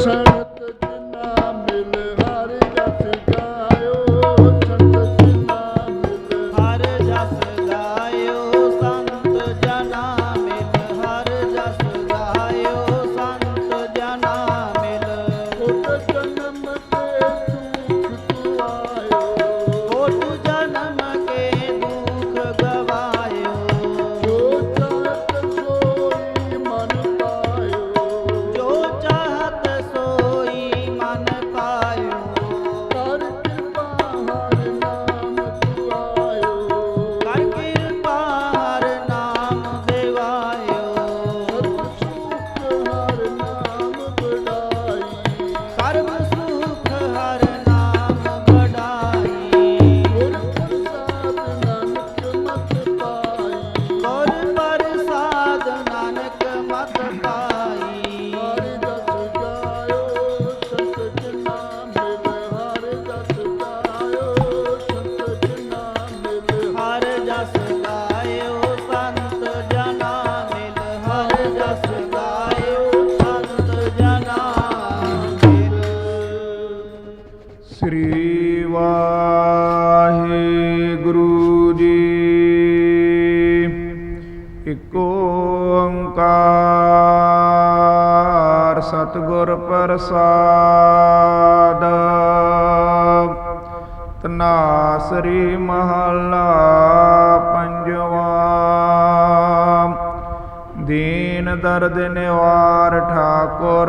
Sir. Waheguru ji. ਇਕ ਓੰਕਾਰ ਸਤਿਗੁਰ ਪ੍ਰਸਾਦ। ਤਨਾਸਰੀ ਮਹੱਲਾ ਪੰਜਵਾ। ਦੀਨ ਦਰਦ ਨਿਵਾਰ ਠਾਕੁਰ।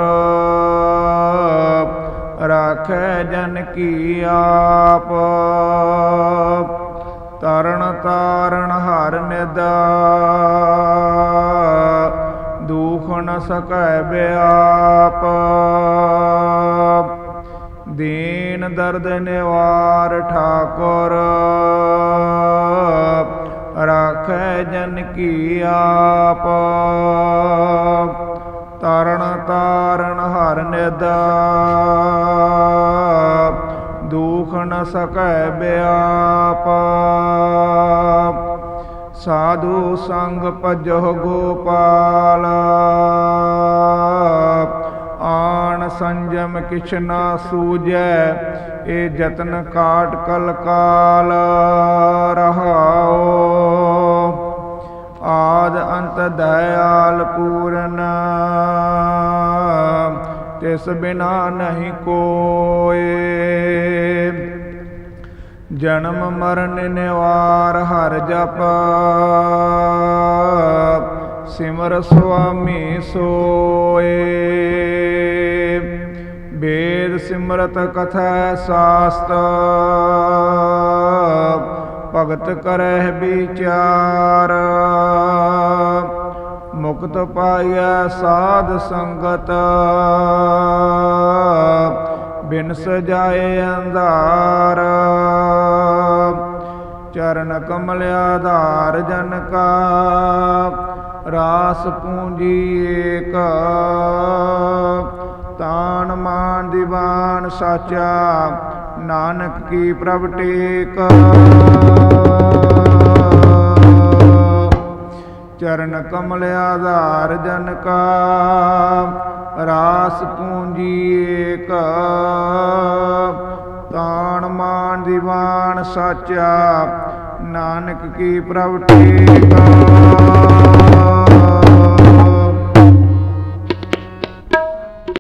ਰਾਖੈ ਜਨ ਕੀ ਆਪ। ਤਰਨ ਤਾਰਨ ਹਰ ਨਿਦਾ। ਦੁਖ ਨ ਸਕੈ ਬਿਆਪ। ਦੀਨ ਦਰਦ ਨਿਵਾਰ ਠਾਕੁਰ। ਰਾਖੈ ਜਨ ਕੀ ਆਪ। ਤਰਨ ਤਾਰਨ ਹਰ ਨਿਦਾ। ਦੁਖ ਨ ਸਕੈ ਬਿਆਪ। ਸਾਧੂ ਸੰਗ ਭਜੋ ਗੋਪਾਲ। ਆਣ ਸੰਜਮ ਕਿਛ ਨਾ ਸੂਜੈ ਏ ਜਤਨ ਕਾਟ ਕਲ ਕਾਲ ਰਹਾਓ ਤਿਸ ਬਿਨਾ ਨਹੀਂ ਕੋਏ ਜਨਮ ਮਰਨ ਨਿਵਾਰ ਹਰ ਜਪ। ਸਿਮਰ ਸੁਆਮੀ ਸੋਏ। ਵੇਦ ਸਿਮਰਤ ਕਥਾ ਸਾਸਤ। ਭਗਤ ਕਰਹਿ ਵਿਚਾਰ। ਮੁਕਤ ਪਾਇਆ ਸਾਧ ਸੰਗਤ। ਬਿਨ ਸਜਾਏ ਅੰਧਾਰ। ਚਰਨ ਕਮਲ ਆਧਾਰ ਜਨ ਕਾ ਰਾਸ ਪੂੰਜੀ ਏਕ। ਤਾਣ ਮਾਨ ਦੀਵਾਨ ਸਾਚਾ, ਨਾਨਕ ਕੀ ਪ੍ਰਭ ਟੇਕ। ਚਰਨ ਕਮਲ ਆਧਾਰ ਜਨ ਕਾ ਰਾਸ ਪੂੰਜੀ ਏਕ ਤਾਣ ਮਾਨ ਦੀਵਾਨ ਸਾਚਾ। ਨਾਨਕ ਕੀ ਪ੍ਰਭ ਟੇਕ।